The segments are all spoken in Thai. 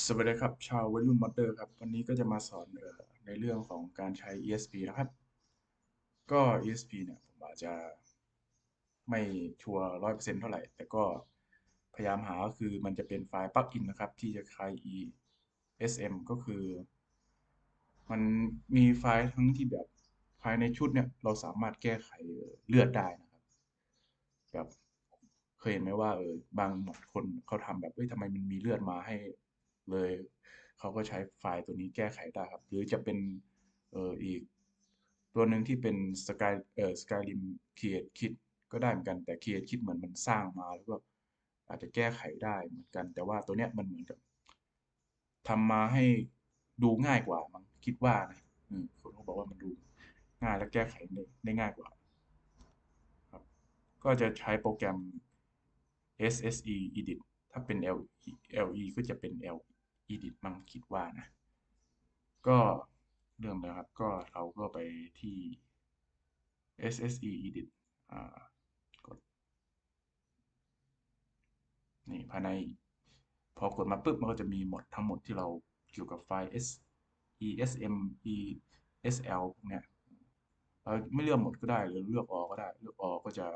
สวัสดีครับชาววัยรุ่นมอเตอร์ครับ วันนี้ก็จะมาสอนเออในเรื่องของการใช้ ESP นะครับ ก็ ESP เนี่ยผมอาจจะไม่ชัวร์ร้อยเปอร์เซ็นต์เท่าไหร่ แต่ก็พยายามหาก็คือมันจะเป็นไฟล์ปลั๊กอินนะครับ ที่จะคล้าย ESM ก็คือ มันมีไฟล์ทั้งที่แบบภายในชุดเนี่ย เราสามารถแก้ไขเลือดได้นะครับ แบบเคยเห็นไหมว่าเออบางคนเขาทำแบบเฮ้ยทำไมมันมีเลือดมาให้ เลยเขาก็ใช้ไฟล์ตัวนี้แก้ไขได้ครับ หรือจะเป็นเอออีก ตัวหนึ่งที่เป็นสกายเอ่อสกายริมครีเอทคิดก็ได้เหมือนกันแต่ครีเอทคิดเหมือนมันสร้างมาแล้วก็อาจจะแก้ไขได้เหมือนกัน แต่ว่าตัวเนี้ยมันเหมือนกับทำมาให้ดูง่ายกว่ามั้งคิดว่านะอืมคนเขาบอกว่ามันดูง่ายและแก้ไขได้ได้ง่ายกว่าครับก็จะใช้โปรแกรม SSE Edit ถ้าเป็น LE ก็จะเป็น L Edit มั้งคิดว่านะ ก็เริ่มแล้วครับ ก็เราก็ไปที่ SSE Edit อ่ากด นี่ภายใน พอกดมาปุ๊บ มันก็จะมีหมดทั้งหมดที่เราเกี่ยวกับไฟล์ S ESM ESL พวกเนี้ยเราไม่เลือกหมดก็ได้หรือเลือกออกก็ได้ เลือกออกก็จะ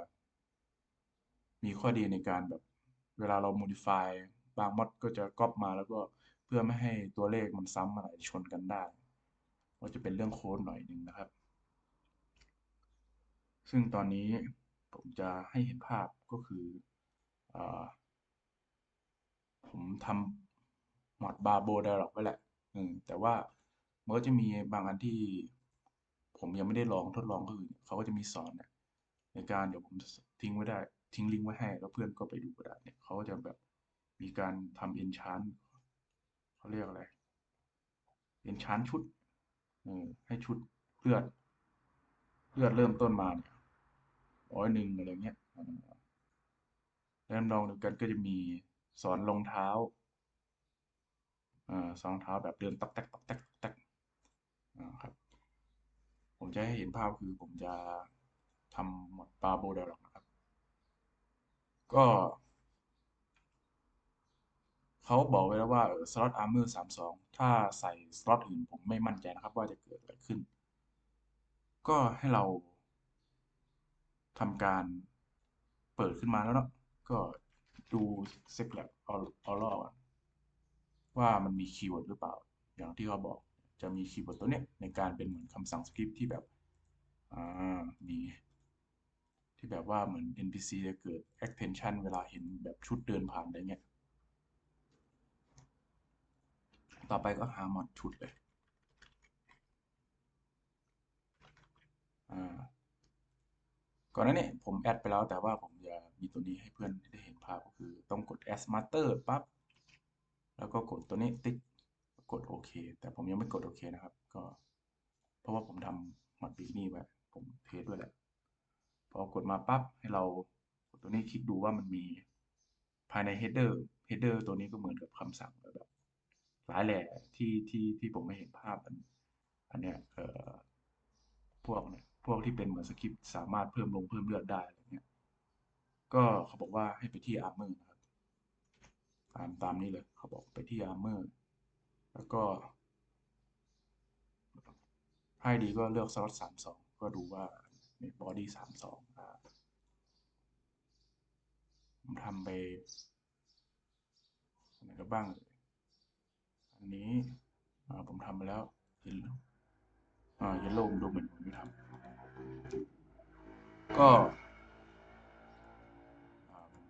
มีข้อดีในการแบบ เวลาเรา modify บางมอดก็จะก๊อปมาแล้วก็เพื่อไม่ให้ตัวเลขมันซ้ำอะไรชนกันได้ ก็จะเป็นเรื่องโค้ดหน่อยหนึ่งนะครับ ซึ่งตอนนี้ผมจะให้เห็นภาพก็คืออผมทำมอดบาโบไดร็อกไว้แหละแต่ว่ามันก็จะมีบางอันที่ผมยังไม่ได้ลองทดลองก็คือเขาก็จะมีสอนเนี่ยในการเดี๋ยวผมทิ้งไว้ได้ ทิ้งลิงก์ไว้ให้ แล้วเพื่อนก็ไปดูก็ได้เนี่ยเขาจะแบบมีการทำ enchant เขาเรียกอะไร enchant ชุดออให้ชุดเลือดเลือดเริ่มต้นมาเนี่ยร้อยหนึ่งอะไรเงี้ยแล้วลองดูกันก็จะมีสอนรองเท้าอ่าสองเท้าแบบเดินตักแตกตักแตกตักแตกอ่าครับ ผมจะให้เห็นภาพคือผมจะทำหมดปาโบเดลอรับก็ ก็ เขาบอกไว้แล้วว่าสล็อตอาร์เมอร์สามสองถ้าใส่สล็อตอื่นผมไม่มั่นใจนะครับ ว่าจะเกิดอะไรขึ้น ก็ให้เราทำการเปิดขึ้นมาแล้วเนาะก็ดูเซกแลบออาล่อก่อนว่ามันมีคีย์เวิร์ดหรือเปล่า อย่างที่เขาบอกจะมีคีย์เวิร์ดตัวเนี้ยในการเป็นเหมือนคำสั่งสคริปที่แบบอ่ามี ที่แบบว่าเหมือน NPC จะเกิด attention เวลาเห็นแบบชุดเดินผ่านอะไรเงี้ย ต่อไปก็หามอดชุดเลย อ่า ก่อนหน้านี้ผมแอดไปแล้วแต่ว่าผมจะมีตัวนี้ให้เพื่อนได้เห็นภาพก็คือต้องกด add master ปั๊บ แล้วก็กดตัวนี้ติ๊ก กดโอเค แต่ผมยังไม่กดโอเคนะครับ ก็ เพราะว่าผมทำมอดบิกนี่ไว้ ผมเทสด้วยแหละ พอกดมาปั๊บให้เรากดตัวนี้คลิกดูว่ามันมีภายใน header header ตัวนี้ก็เหมือนกับคำสั่งแบบหลายแหล่ที่ที่ที่ผมไม่เห็นภาพอันอันเนี้ยเอ่อพวกเนี่ยพวกที่เป็นเหมือนสคริปต์สามารถเพิ่มลงเพิ่มเลือดได้อะไรเงี้ยก็เขาบอกว่าให้ไปที่ armor นะครับตามตามนี้เลยเขาบอกไปที่ armor แล้วก็ให้ดีก็เลือกสล็อตสามสองก็ดูว่า ในบอดี้สามสองผมทำไปอะไหนก็บ้างเลยอันนี้ผมทำไปแล้วเห็นเยลโล่ดูเหมือนผมไม่ทำก็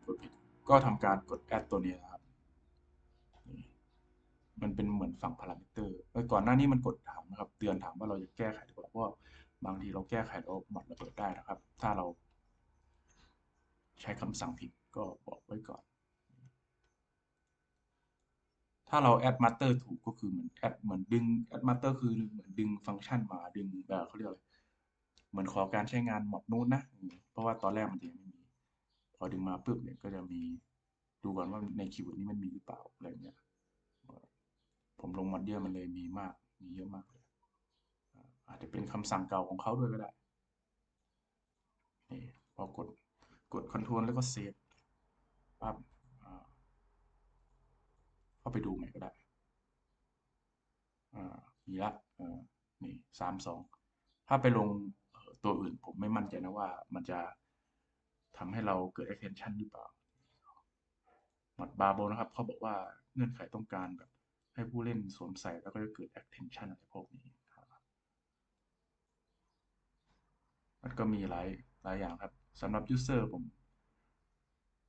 กดผิดก็ทำการกดแอดตัวนี้นะครับ มันเป็นเหมือนฝั่งพารามิเตอร์ก่อนหน้านี้มันกดถามนะครับ เตือนถามว่าเราจะแก้ไขหรือเปล่าเพราะ บางทีเราแก้ไขแล้วหมดระเบิดได้นะครับ ถ้าเรา ใช้คำสั่งผิดก็บอกไว้ก่อน ถ้าเรา add master ถูกก็คือเหมือน add เหมือนดึง add master คือเหมือนดึงฟังก์ชันมาดึงเออเขาเรียกอะไรเหมือนขอการใช้งานหมดนู้นนะ เพราะว่าตอนแรกมันยังไม่มี พอดึงมาปุ๊บเนี่ยก็จะมีดูก่อนว่าในคีย์เวิร์ดนี้มันมีหรือเปล่าอะไรเงี้ยผมลงมอดเดียมันเลยมีมาก มีเยอะมากเลย อาจจะเป็นคำสั่งเก่าของเขาด้วยก็ได้ นี่พอกดกดคอนโทรลแล้วก็เซฟปั๊บเข้าไปดูใหม่ก็ได้มีละนี่สามสองถ้าไปลงตัวอื่นผมไม่มั่นใจนะว่ามันจะทำให้เราเกิด extension หรือเปล่าหมัดบาโบนะครับเขาบอกว่าเงื่อนไขต้องการแบบให้ผู้เล่นสวมใส่แล้วก็จะเกิด attention อะไรพวกนี้ครับ มันก็มีหลายหลายอย่างครับสำหรับ user ผม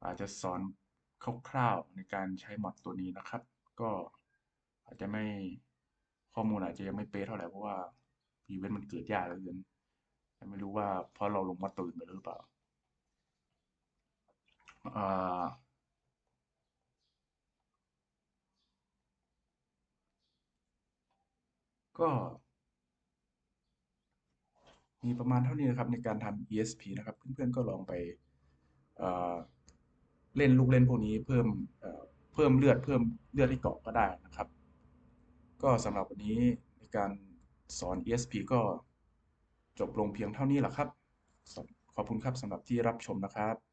อาจจะสอนคร่าวๆในการใช้มอดตัวนี้นะครับ ก็อาจจะไม่ข้อมูลอาจจะยังไม่เป๊ะเท่าไหร่เพราะว่าอีเวนต์มันเกิดยากเหลือเกินไม่รู้ว่าเพราะเราลงมอดตัวอื่นไปหรือเปล่าก็ มีประมาณเท่านี้นะครับในการทำ ESP นะครับ เพื่อนๆก็ลองไปเเล่นลูกเล่นพวกนี้เพิ่มเเพิ่มเลือดเพิ่มเลือดที่เกาะก็ได้นะครับ ก็สำหรับวันนี้ในการสอน ESP ก็จบลงเพียงเท่านี้แหละครับ ขอบคุณครับสำหรับที่รับชมนะครับ